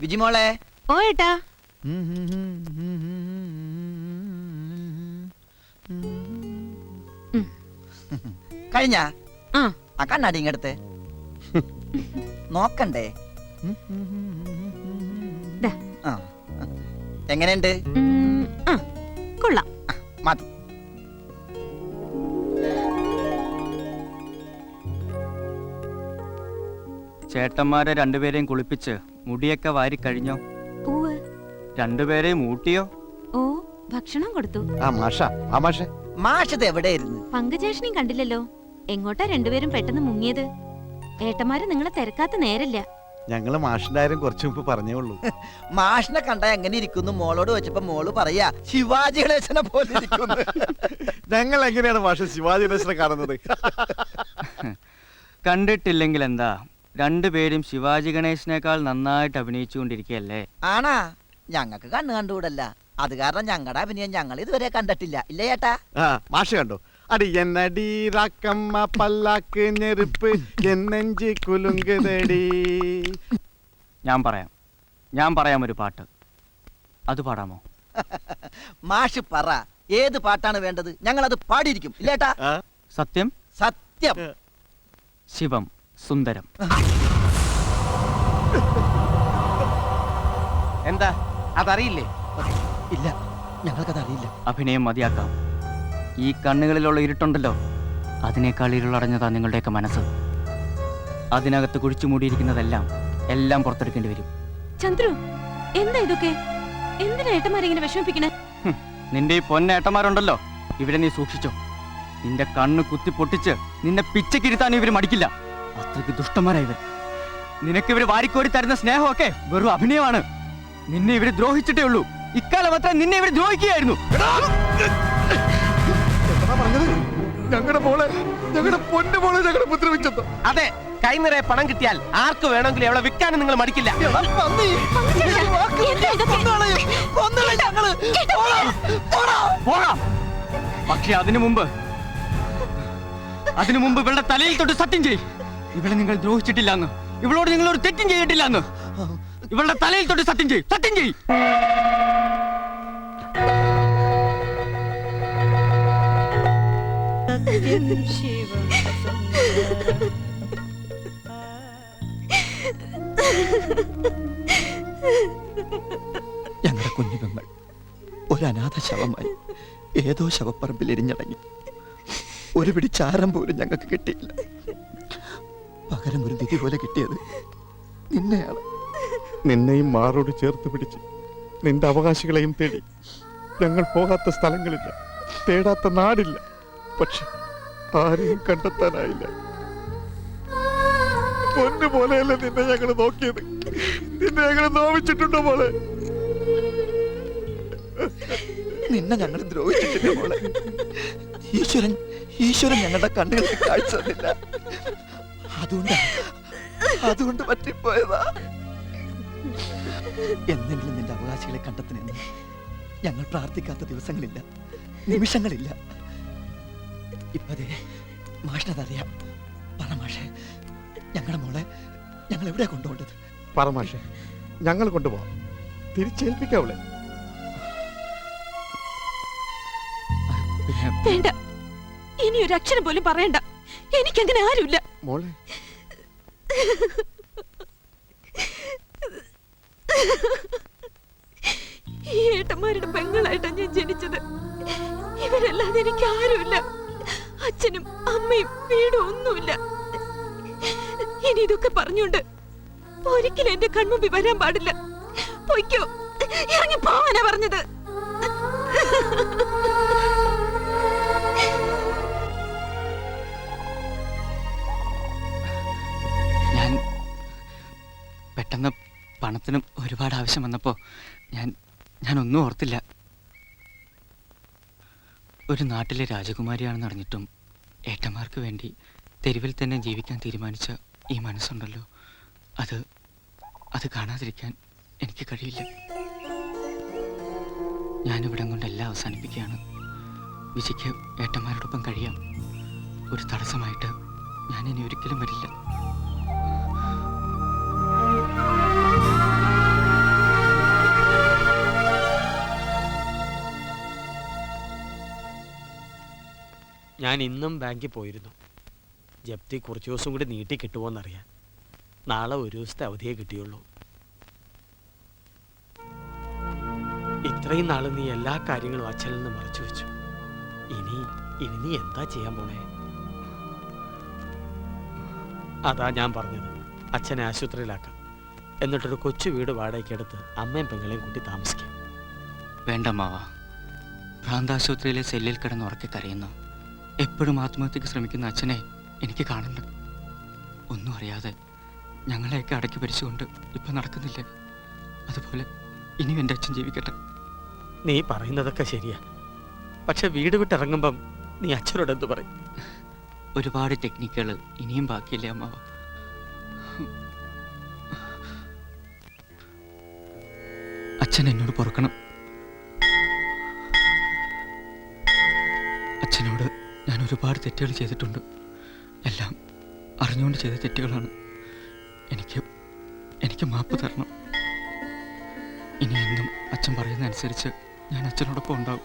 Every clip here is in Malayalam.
വിജിമോളെ. ഓ ഏട്ടാ കഴിഞ്ഞ? ആ. ആ കണ്ണാടി ഇങ്ങടുത്ത്. നോക്കണ്ടേ. ദാ. ആ. എങ്ങനെയുണ്ട്? ഉം, ആ. കൊള്ളാം. മതി. ചേട്ടന്മാരെ രണ്ടുപേരെയും കുളിപ്പിച്ച് മുടിയൊക്കെ വാരി കഴിഞ്ഞോ? പൂവ്. രണ്ടുപേരെയും ഊട്ടിയോ ഓ ഭക്ഷണം കൊടുത്തു. ആ മാഷ ആ മാഷ. മാഷത് എവിടെയായിരുന്നു? പങ്കുചേഷനെയും കണ്ടില്ലല്ലോ. എങ്ങോട്ടാ രണ്ടുപേരും പെട്ടെന്ന് മുങ്ങിയത്? ഏട്ടന്മാര് നിങ്ങളെ തിരക്കാത്ത നേരല്ല. ഞങ്ങൾ മാഷിന്റെ കാര്യം കുറച്ചു മുമ്പ് പറഞ്ഞേ ഉള്ളൂ. മാഷിനെ കണ്ട എങ്ങനെ ഇരിക്കുന്നു? മോളോട് വെച്ചപ്പോ മോൾ പറയാ ശിവാജി ഗണേശനെ പോലെ ഇരിക്കുന്നു. ഞങ്ങൾ എങ്ങനെയാണ് മാഷ ശിവാജി ഗണേശനെ കാണുന്നത്? കണ്ടിട്ടില്ലെങ്കിൽ എന്താ? രണ്ടുപേരും ശിവാജി ഗണേശനേക്കാൾ നന്നായിട്ട് അഭിനയിച്ചുകൊണ്ടിരിക്കുകയല്ലേ? ആണാ. ഞങ്ങൾക്ക് കണ്ണു കണ്ടുകൂടല്ല. അത് കാരണം ഞങ്ങളുടെ അഭിനയം ഞങ്ങൾ ഇതുവരെ കണ്ടിട്ടില്ല. ഇല്ലേ ചേട്ടാ മാഷ കണ്ടോ? അടി എന്നടി റാക്കമ്മ പല്ലാക്ക് ഞെരുപ്പ് എന്നെഞ്ചി കുലുങ്കുതടി. ഞാൻ പറയാം. ഞാൻ പറയാം ഒരു പാട്ട്. അത് പാടാമോ? മാഷ് പറ. ഏത് പാട്ടാണ് വേണ്ടത്? ഞങ്ങൾ അത് പാടിയിരിക്കും ഇല്ലേട്ടാ സത്യം? സത്യം. ശിവം. സുന്ദരം. എന്താ? അതറിയില്ലേ? ഇല്ല ഞങ്ങൾക്കത് അറിയില്ല അഭിനയം മതിയാക്കാം. ഈ കണ്ണുകളിലുള്ള ഇരുട്ടുണ്ടല്ലോ അതിനേക്കാൾ ഇരുളടഞ്ഞതാ നിങ്ങളുടെയൊക്കെ മനസ്സ്. അതിനകത്ത് കുഴിച്ചു മൂടിയിരിക്കുന്നതെല്ലാം എല്ലാം പുറത്തെടുക്കേണ്ടി വരും. ചന്ദ്രു എന്താ ഇതൊക്കെ? എന്തിനാ ഏട്ടന്മാരിങ്ങനെ വിഷമിപ്പിക്കണേ? ഹും, നിന്റെ ഈ പൊന്നേട്ടന്മാരുണ്ടല്ലോ ഇവരെ നീ സൂക്ഷിച്ചോ. നിന്റെ കണ്ണ് കുത്തി പൊട്ടിച്ച് നിന്നെ പിച്ചക്കിരുത്താൻ ഇവർ മടിക്കില്ല. അത്രയ്ക്ക് ദുഷ്ടന്മാരാ ഇവർ നിനക്ക് ഇവർ വാരിക്കോരി തരുന്ന സ്നേഹമൊക്കെ വെറും അഭിനയമാണ്. നിന്നെ ഇവർ ദ്രോഹിച്ചിട്ടേ ഉള്ളൂ. ഇക്കാലം അത്ര നിന്നെ ഇവർ ദ്രോഹിക്കുകയായിരുന്നു. എന്താ പറഞ്ഞത് ഞങ്ങളുടെ മോളെ ഞങ്ങളുടെ പൊന്നു മോളെ ഞങ്ങളുടെ ഉപദ്രവിച്ചെന്നോ അതെ കൈ നിറയെ പണം കിട്ടിയാൽ ആർക്ക് വേണമെങ്കിലും അവളെ വിൽക്കാനും നിങ്ങൾ മടിക്കില്ല. പക്ഷെ അതിനു മുമ്പ് അതിനു മുമ്പ് ഇവളുടെ തലയിൽ തൊട്ട് സത്യം ചെയ് ഇവളെ നിങ്ങൾ ദ്രോഹിച്ചിട്ടില്ലെന്ന്. ഇവളോട് നിങ്ങൾ ഒരു തെറ്റും ചെയ്തിട്ടില്ലെന്ന്. ഇവളുടെ തലയിൽ തൊട്ട് സത്യം ചെയ്യും സത്യം ചെയ്യും. ഞങ്ങളുടെ കുഞ്ഞുങ്ങൾ ഒരു അനാഥ ശവമായി ഏതോ ശവപ്പറമ്പിൽ എരിഞ്ഞടങ്ങി. ഒരു പിടി ചാരം പോലും ഞങ്ങൾക്ക് കിട്ടിയില്ല. പകരം ഒരു ദിതി പോലെ കിട്ടിയത് നിന്നെയാണ്. നിന്നെയും മാറോട് ചേർത്ത് പിടിച്ച് നിന്റെ അവകാശികളെയും തേടി ഞങ്ങൾ പോകാത്ത സ്ഥലങ്ങളില്ല തേടാത്ത നാടില്ല. പക്ഷെ ആരെയും കണ്ടെത്താനായില്ല. പൊന്നു പോലെയല്ലേ നിന്നെ ഞങ്ങൾ നോക്കിയത്? നിന്നെ ഞങ്ങൾ നോവിച്ചിട്ടുണ്ടോ പോലെ നിന്നെ ഞങ്ങൾ ദ്രോഹിച്ചിട്ടില്ല പോലെ ഈശ്വരൻ ഈശ്വരൻ ഞങ്ങളുടെ കണ്ണുകളിൽ കാഴ്ച തന്നില്ല. അതുകൊണ്ട്? അതുകൊണ്ട് പറ്റിപ്പോയതാ. എന്നെങ്കിലും നിന്റെ അവകാശികളെ കണ്ടെത്തണമെന്ന് ഞങ്ങൾ പ്രാർത്ഥിക്കാത്ത ദിവസങ്ങളില്ല നിമിഷങ്ങളില്ല. ഇപ്പതേ മാഷിനതറിയാം. പറ മാഷെ ഞങ്ങളുടെ മോളെ ഞങ്ങൾ എവിടെ കൊണ്ടുപോകേണ്ടത്? പറമാഷെ ഞങ്ങൾ കൊണ്ടുപോവാം. തിരിച്ചേൽപ്പിക്കാവളെ വേണ്ട. ഇനി ഒരു അക്ഷരം പോലും പറയണ്ട. എനിക്കങ്ങനെ ആരുമില്ല. മോളെ. ഈ ഏട്ടന്മാരുടെ പെങ്ങളായിട്ടാ ഞാൻ ജനിച്ചത്. ഇവരല്ലാതെ എനിക്ക് ആരുമില്ല. അച്ഛനും അമ്മയും വീടും ഒന്നുമില്ല. ഇനി ഇതൊക്കെ പറഞ്ഞുകൊണ്ട് ഒരിക്കലും എന്റെ കൺമുമ്പിൽ വരാൻ പാടില്ല. പൊയ്ക്കോ. ഇറങ്ങി പോവാനാ പറഞ്ഞത്. പെട്ടെന്ന് പണത്തിനും ഒരുപാട് ആവശ്യം വന്നപ്പോൾ ഞാൻ ഒന്നും ഓർത്തില്ല. ഒരു നാട്ടിലെ രാജകുമാരിയാണെന്ന് അറിഞ്ഞിട്ടും ഏട്ടന്മാർക്ക് വേണ്ടി തെരുവിൽ തന്നെ ജീവിക്കാൻ തീരുമാനിച്ച ഈ മനസ്സുണ്ടല്ലോ. അത് അത് കാണാതിരിക്കാൻ എനിക്ക് കഴിയില്ല. ഞാനിവിടം കൊണ്ടെല്ലാം അവസാനിപ്പിക്കുകയാണ്. വിജയ്ക്ക് ഏട്ടന്മാരോടൊപ്പം കഴിയാം. ഒരു തടസ്സമായിട്ട് ഞാൻ ഇനി ഒരിക്കലും വരില്ല. ഞാൻ ഇന്നും ബാങ്കിൽ പോയിരുന്നു. ജപ്തി കുറച്ച് ദിവസം കൂടി നീട്ടി കിട്ടുമോന്നറിയാൻ നാളെ ഒരു ദിവസത്തെ അവധിയെ കിട്ടിയുള്ളൂ. ഇത്രയും നാൾ നീ എല്ലാ കാര്യങ്ങളും അച്ഛനിൽ നിന്ന് മറച്ചു വെച്ചു. ഇനി ഇനി നീ എന്താ ചെയ്യാൻ പോണേ? അതാ ഞാൻ പറഞ്ഞത്. അച്ഛനെ ആശുപത്രിയിലാക്കാം. എന്നിട്ടൊരു കൊച്ചു വീട് വാടകയ്ക്കെടുത്ത് അമ്മയും പെങ്ങളെയും കൂട്ടി താമസിക്കാം. വേണ്ട മാവ. ഭ്രാന്താശുപത്രിയിലെ സെല്ലിൽ കിടന്ന് ഉറക്കി കരയുന്നു എപ്പോഴും ആത്മഹത്യക്ക് ശ്രമിക്കുന്ന അച്ഛനെ എനിക്ക് കാണുന്നു. ഒന്നും അറിയാതെ ഞങ്ങളെയൊക്കെ അടക്കി ഭരിച്ചുകൊണ്ട് ഇപ്പം നടക്കുന്നില്ലേ? അതുപോലെ ഇനിയും എന്റെ അച്ഛൻ ജീവിക്കട്ടെ. നീ പറയുന്നതൊക്കെ ശരിയാ. പക്ഷെ വീട് വിട്ടിറങ്ങുമ്പം നീ അച്ഛനോട് എന്ത് പറയും? ഒരുപാട് ടെക്നിക്കുകൾ ഇനിയും ബാക്കിയില്ലേ അമ്മാവ? അച്ഛൻ എന്നോട് പൊറുക്കണം. അച്ഛനോട് ഒരുപാട് തെറ്റുകൾ ചെയ്തിട്ടുണ്ട്. എല്ലാം അറിഞ്ഞുകൊണ്ട് ചെയ്ത തെറ്റുകളാണ്. എനിക്ക് എനിക്ക് മാപ്പ് തരണം. ഇനി എന്നും അച്ഛൻ പറയുന്ന അനുസരിച്ച് ഞാൻ അച്ഛനോടൊപ്പം ഉണ്ടാവും.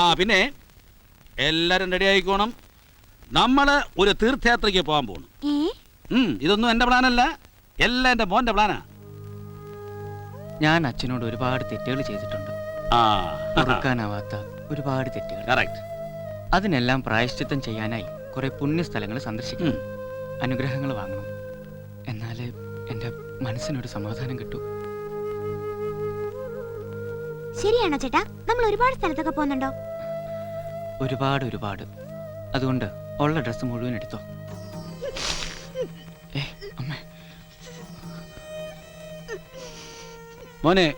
ആ പിന്നെ എല്ലാരും റെഡി ആയിക്കോണം. നമ്മൾ ഒരു തീർത്ഥയാത്രയ്ക്ക് പോകാൻ പോകണം ഇതൊന്നും എന്റെ പ്ലാനല്ല എല്ലാം എന്റെ മോന്റെ പ്ലാനാ ഞാൻ അച്ഛനോട് ഒരുപാട് തെറ്റുകൾ ചെയ്തിട്ടുണ്ട്. ആ. ഒരുപാട് തെറ്റുകൾ. കറക്റ്റ് അതിനെല്ലാം പ്രായശ്ചിത്തം ചെയ്യാനായി കുറെ പുണ്യസ്ഥലങ്ങൾ സന്ദർശിക്കണം. അനുഗ്രഹങ്ങൾ വാങ്ങണം. എന്നാലേ എന്റെ മനസ്സിനൊരു സമാധാനം കിട്ടൂ. ശരിയാണോ ചേട്ടാ? നമ്മൾ ഒരുപാട് സ്ഥലത്തൊക്കെ പോകുന്നുണ്ടോ? ഒരുപാട് ഒരുപാട്. അതുകൊണ്ട് ഉള്ള ഡ്രസ്സ് മുഴുവൻ എടുത്തോ. മോനെ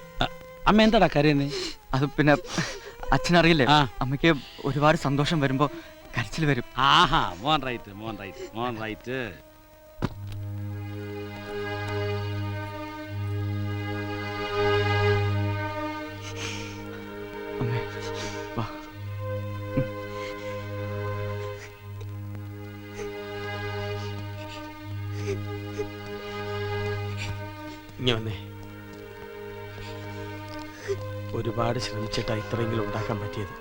അമ്മ എന്താടാ കരയുന്നേ? അത് പിന്നെ അച്ഛനറിയില്ലേ? ആ. അമ്മയ്ക്ക് ഒരുപാട് സന്തോഷം വരുമ്പോ കരച്ചിൽ വരും. ആഹാ മോൻ റൈറ്റ് മോൻ റൈറ്റ് മോൻ റൈറ്റ്. ഒരുപാട് ശ്രമിച്ചിട്ടാ ഇത്രയെങ്കിലും ഉണ്ടാക്കാൻ പറ്റിയത്.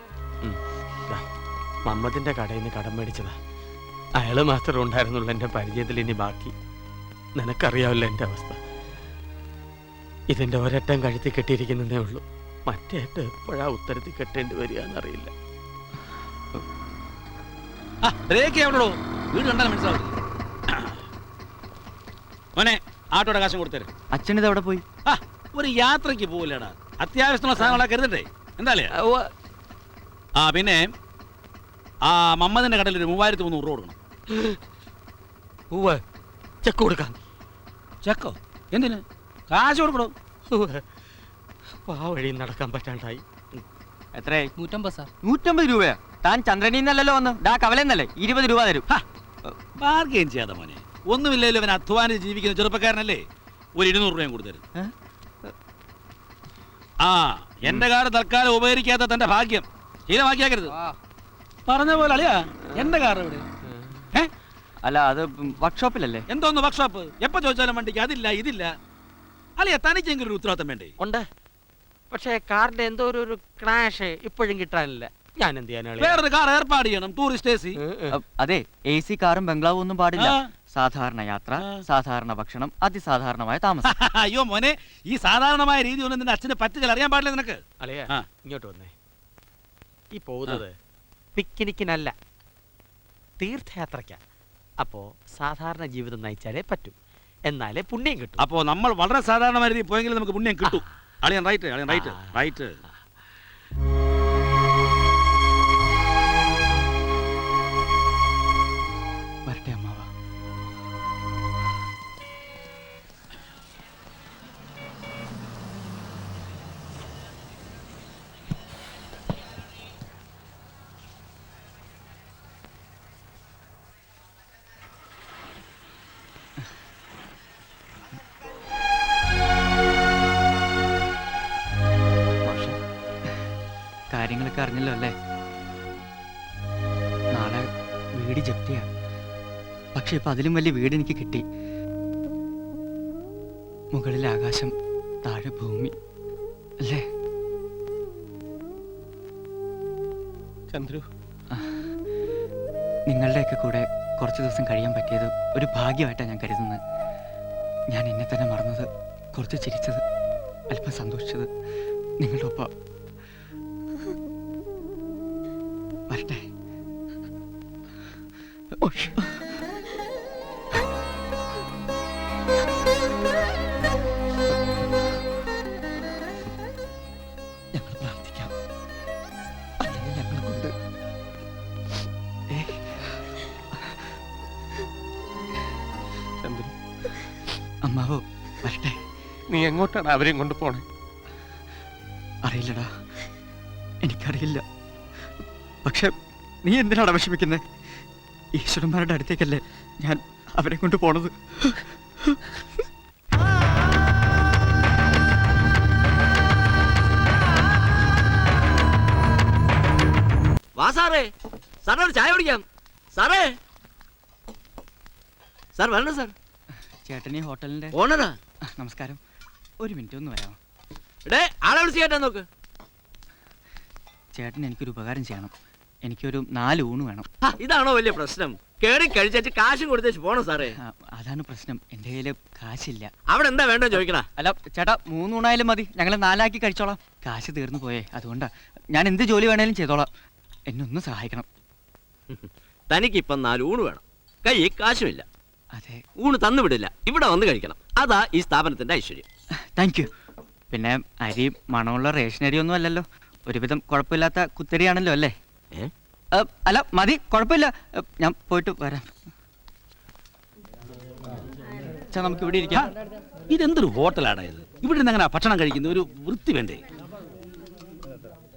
മമ്മദിന്റെ കടയിൽ നിന്ന് കടം മേടിച്ചതാ. അയാൾ മാത്രമേ ഉണ്ടായിരുന്നുള്ളൂ എന്റെ പരിചയത്തിൽ ഇനി ബാക്കി. നിനക്കറിയാവില്ല എന്റെ അവസ്ഥ. ഇതിന്റെ ഒരറ്റം കഴുത്തി കെട്ടിയിരിക്കുന്നതേ ഉള്ളൂ. മറ്റേ അറ്റം എപ്പോഴാ ഉത്തരത്തിൽ കെട്ടേണ്ടി വരിക എന്നറിയില്ല ഇത് മോനെ ആട്ടോടെ കാശം കൊടുത്തരും. അച്ഛനിത് അവിടെ പോയി? ഒരു യാത്രയ്ക്ക് പോവില്ലടാ. അത്യാവശ്യമുള്ള സാധനങ്ങളൊക്കെ കരുതട്ടെ എന്താല്ലേ? ആ പിന്നെ ആ മമ്മദിന്റെ കടയിൽ ഒരു മൂവായിരത്തി മുന്നൂറ് രൂപ കൊടുക്കണം. ചെക്ക് കൊടുക്കാം. ചെക്കോ? എന്തിന്? കാശ് കൊടുക്കണോ. ആ വഴി നടക്കാൻ പറ്റാണ്ടായി. എത്ര നൂറ്റമ്പത് സാർ. നൂറ്റമ്പത് രൂപയാ? താൻ ചന്ദ്രനിൽ നിന്നല്ലല്ലോ വന്ന്. ഡാ കവലെന്നല്ലേ ഇരുപത് രൂപ തരും. ബാർഗെയിൻ ചെയ്യാതെ മോനെ. ഒന്നുമില്ലല്ലോ അവൻ അധ്വാനിച്ച് ജീവിക്കുന്ന ചെറുപ്പക്കാരനല്ലേ? ഒരു ഇരുന്നൂറ് രൂപയും കൊടുത്തരും? ആ എന്റെ കാർ തൽക്കാലം ഉപകരിക്കാത്ത തന്റെ ഭാഗ്യം. ശീലമാക്കിയാക്കരുത്. പറഞ്ഞ പോലെ അളിയാ എന്റെ കാർ ഇവിടെ അല്ല അത് വർക്ക്ഷോപ്പിലല്ലേ? എന്തോന്ന് വർക്ക്ഷോപ്പ്? എപ്പോ ചോദിച്ചാലും വണ്ടിക്ക്? അതില്ല ഇതില്ല. അളിയാ തനിക്കെങ്കിലും ഒരു ഉത്തരവാദിത്തം വേണ്ടേ? ഉണ്ട്. പക്ഷേ കാറിന്റെ എന്തോ ഒരു ഒരു ക്രാഷ് ഇപ്പോഴും കിട്ടാനില്ല. ഞാൻ എന്ത് ചെയ്യാനാണ് വേറൊരു കാർ ഏർപ്പാട് ചെയ്യണം ടൂറിസ്റ്റ് എ സി. അതെ എ സി കാറും ബംഗ്ലാവും ഒന്നും പാടില്ല. സാധാരണ യാത്ര സാധാരണ ഭക്ഷണം അതിസാധാരണമായ താമസം. അയ്യോ മോനെ ഈ സാധാരണമായ രീതി ഒന്നും നിന്റെ അച്ഛന് പറ്റുകൾ അറിയാൻ പാടില്ല നിനക്ക്. അളിയ ആ. ഇങ്ങോട്ട് വന്നേ. ഈ പോകുന്നത് പിക്നിക്കിനല്ല തീർത്ഥയാത്രയ്ക്കാ. അപ്പോ സാധാരണ ജീവിതം നയിച്ചാലേ പറ്റൂ. എന്നാലേ പുണ്യം കിട്ടും. അപ്പോ നമ്മൾ വളരെ സാധാരണമായ രീതിയിൽ പോയെങ്കിലും നമുക്ക് പുണ്യം കിട്ടും. അളിയൻ റൈറ്റ് അളിയൻ റൈറ്റ് ആ. റൈറ്റ് അറിഞ്ഞല്ലോ അല്ലേ നാളെ വീട് ജപ്തിയാ. പക്ഷെ ഇപ്പൊ അതിലും വലിയ വീട് എനിക്ക് കിട്ടി. മുകളിൽ ആകാശം താഴെ ഭൂമി. അല്ലേ? ചന്ദ്രു. നിങ്ങളുടെയൊക്കെ കൂടെ കുറച്ച് ദിവസം കഴിയാൻ പറ്റിയത് ഒരു ഭാഗ്യമായിട്ടാണ് ഞാൻ കരുതുന്നത്. ഞാൻ എന്നെ തന്നെ മറന്നത് കുറച്ച് ചിരിച്ചത് അല്പം സന്തോഷിച്ചത് നിങ്ങളുടെ ഒപ്പം. വരട്ടെ. ഉഷ്. ഞങ്ങൾ പ്രാർത്ഥിക്കാം. അല്ലെങ്കിൽ ഞങ്ങളെ കൊണ്ട് ഏ? ചന്ദ്രു. അമ്മാവോ വരട്ടെ. നീ എങ്ങോട്ടാണ് അവരെയും കൊണ്ട് പോണേ? അറിയില്ലടാ. എനിക്കറിയില്ല. പക്ഷെ നീ എന്തിനാണ് വിഷമിക്കുന്നത് ഈശ്വരന്മാരുടെ അടുത്തേക്കല്ലേ ഞാൻ അവരെ കൊണ്ട് പോണത്. വാ സാറേ. ഒരു ചായ കുടിക്കാം. സാറേ. സാർ വരണം സാർ? ചേട്ടനീ ഹോട്ടലിന്റെ ഓണറാ. നമസ്കാരം. ഒരു മിനിറ്റ് ഒന്ന് വരാമോ? എടേ ആളെ വിളിച്ച് കേട്ടാ നോക്ക്. ചേട്ടൻ എനിക്കൊരു ഉപകാരം ചെയ്യണം. എനിക്കൊരു നാല് ഊണ് വേണം. ആ, ഇതാണോ വലിയ പ്രശ്നം? കേറി കഴിച്ചു കാശും കൊടുത്തേച്ച് പോണോ സാറേ. ആ, അതാണ് പ്രശ്നം. എന്റെ കയ്യിൽ കാശില്ല. അവിടെ എന്താ വേണ്ടോ ചോദിക്കണ? അല്ല ചേട്ടാ മൂന്നൂണായാലും മതി. ഞങ്ങൾ നാലാക്കി കഴിച്ചോളാം. കാശ് തീർന്നു പോയേ. അതുകൊണ്ടാ. ഞാൻ എന്ത് ജോലി വേണേലും ചെയ്തോളാം. എന്നൊന്ന് സഹായിക്കണം. തനിക്ക് തനിക്കിപ്പം നാല് ഊണ് വേണം. കൈ കാശുമില്ല. അതെ. ഊണ് തന്നു വിടില്ല. ഇവിടെ വന്ന് കഴിക്കണം. അതാ ഈ സ്ഥാപനത്തിന്റെ ഐശ്വര്യം. Thank you. പിന്നെ അരി മണമുള്ള റേഷൻ അരി ഒന്നും അല്ലല്ലോ. ഒരുവിധം കുഴപ്പമില്ലാത്ത കുത്തരിയാണല്ലോ അല്ലേ? അല്ല മതി കുഴപ്പമില്ല. ഞാൻ പോയിട്ട് വരാം. നമുക്ക് ഇവിടെ ഇരിക്കാം. ഇതെന്തൊരു ഹോട്ടലാണ് ഇത്? ഇവിടെ നിന്ന് അങ്ങനെ ഭക്ഷണം കഴിക്കുന്ന? ഒരു വൃത്തി വേണ്ടേ?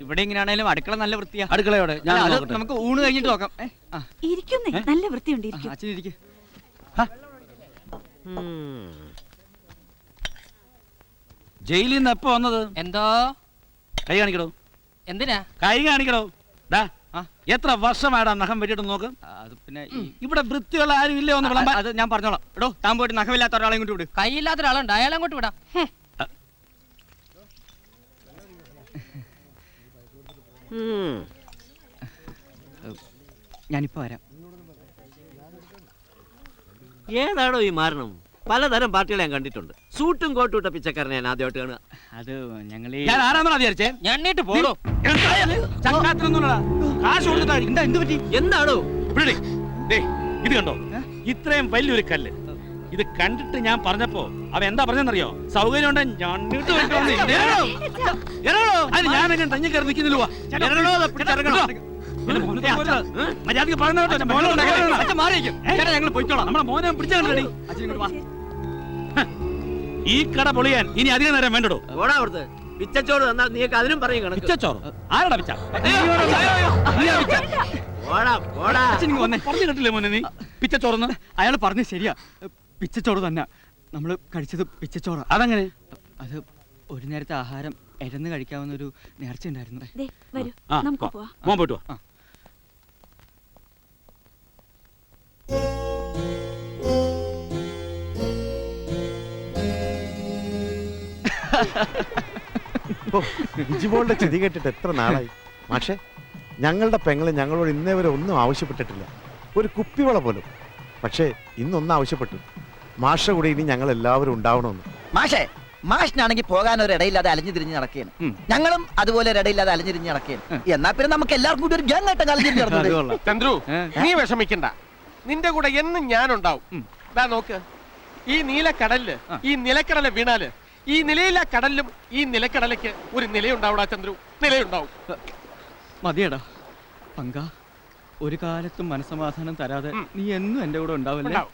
ഇവിടെ എങ്ങനെയാണേലും അടുക്കള നല്ല വൃത്തിയാ. അടുക്കളയോടെ ഞാൻ അത് നോക്കട്ടെ. നമുക്ക് ഊണ് കഴിഞ്ഞിട്ട് നോക്കാം. ഏ, ആ, ഇരിക്കുന്നേ നല്ല വൃത്തിയുണ്ട് ആ, ഇരിക്കും. അച്ഛൻ ഇരിക്ക്. ജയിലിൽ നിന്ന് എപ്പോ വന്നത്? എന്തോ? കൈ കാണിക്കടോ. എന്തിനാ? കൈ കാണിക്കടോ. ഡാ. എത്ര വർഷമായിടാ നഖം വെട്ടിട്ട് നോക്ക്. അത് പിന്നെ ഇവിടെ വൃത്തിയുള്ള ആരും ഇല്ലേ ഒന്ന് വിളമ്പാൻ? അത് ഞാൻ പറഞ്ഞോളാം. എടോ താൻ പോയിട്ട് നഖമില്ലാത്ത ഒരാളെ ഇങ്ങോട്ട് വിടും. കൈയില്ലാത്ത ഒരാളുണ്ട് അയാളെ അങ്ങോട്ട് വിടാം. ഞാനിപ്പോ വരാം. ഏതാണോ ഈ മാരണം? പലതരം പാർട്ടികളെ ഞാൻ കണ്ടിട്ടുണ്ട്. സൂട്ടും കോട്ടും ഇട്ട പിച്ചക്കാരനെ ഞാൻ ആദ്യമായിട്ട് കാണുക. അത് ഞങ്ങൾ ഞാൻ ആരാന്നാ വിചാരിച്ചേ? ഞണ്ണിട്ട് പോടോ കാശ് കൊടുത്തിട്ടാ എന്താ എന്ത് പറ്റി? എന്താണോ? ഇത് കണ്ടോ? ഇത്രയും വലിയൊരു കല്ല്. ഇത് കണ്ടിട്ട് ഞാൻ പറഞ്ഞപ്പോ അവ എന്താ പറഞ്ഞെന്നറിയോ സൗകര്യം ഉണ്ടെങ്കിൽ അത് ഞാൻ എങ്ങനെ തങ്ങി കയറി നിൽക്കുന്നില്ല. മര്യാദയ്ക്ക് പറഞ്ഞോ അച്ഛൻ മാറിയിരിക്കും. ചേട്ടാ ഞങ്ങൾ പോയിക്കോളാം. നമ്മുടെ മോനെ പിടിച്ചു അച്ഛൻ ഇങ്ങോട്ട് വാ. ഈ കട പൊളിയാൻ ഇനി അധികം നേരം വേണ്ടടോ? ഓടാ അവിടുത്തെ പിച്ചച്ചോറ് തന്നാൽ നീക്ക് അതിനും പറയും കണക്ക്. പിച്ചോറ് ആരടാ പിച്ച? ഓടാ ഓടാ. അച്ഛൻ ഇങ്ങ് വന്നേ. പറഞ്ഞു കേട്ടില്ലേ മോനെ നീ? പിച്ചച്ചോറന്ന്? അയാൾ പറഞ്ഞ ശരിയാ. പിച്ചച്ചോറ് തന്നെ. നമ്മൾ കഴിച്ചത് പിച്ചച്ചോറ്. അതങ്ങനെ? അത് ഒരു നേരത്തെ ആഹാരം ഇരന്ന് കഴിക്കാവുന്ന ഒരു നേർച്ച ഉണ്ടായിരുന്നു ദേ, വരൂ. ആ നമുക്ക്. പോവാം. മോൻ പോയിട്ട് വാ. ബിജുമോളുടെ ചെതി കേട്ടിട്ട് എത്ര നാളായി? പക്ഷേ ഞങ്ങളുടെ പെങ്ങളെ ഞങ്ങളോട് ഇന്നേ വരെ ഒന്നും ആവശ്യപ്പെട്ടിട്ടില്ല. ഒരു കുപ്പിവള പോലും. പക്ഷേ ഇന്നൊന്നും ആവശ്യപ്പെട്ടു. മാഷ കൂടെ ഇനി ഞങ്ങൾ എല്ലാവരും ഉണ്ടാവണമെന്ന്. മാഷേ മാഷിനാണെങ്കിൽ പോകാൻ ഒരു ഇടയില്ലാതെ അലഞ്ഞു തിരിഞ്ഞ് നടക്കുകയാണ് ഞങ്ങളും അതുപോലെ ഒരു ഇടയില്ലാതെ അലഞ്ഞു തിരിഞ്ഞ് നടക്കുകയാണ് എന്നാ പിന്നെ നമുക്ക് എല്ലാവർക്കും കൂടി ഒരു ജങ്ങട്ടം അലഞ്ഞു ചന്ദ്രു നീ വിഷമിക്കണ്ട. നിന്റെ കൂടെ എന്നും ഞാനുണ്ടാവും. നോക്ക്. ഈ നീലക്കടലിൽ. ഈ നിലക്കടല വീണാൽ ഈ നിലയില്ല കടലിലും ഈ നിലക്കടലയ്ക്ക് ഒരു നിലയുണ്ടാവൂടാ ചന്ദ്രു. നിലയുണ്ടാവും. മതിയടാ. പങ്ക ഒരു കാലത്തും മനസമാധാനം തരാതെ നീ എന്നും എന്റെ കൂടെ ഉണ്ടാവല്ലേ? ഉണ്ടാവും.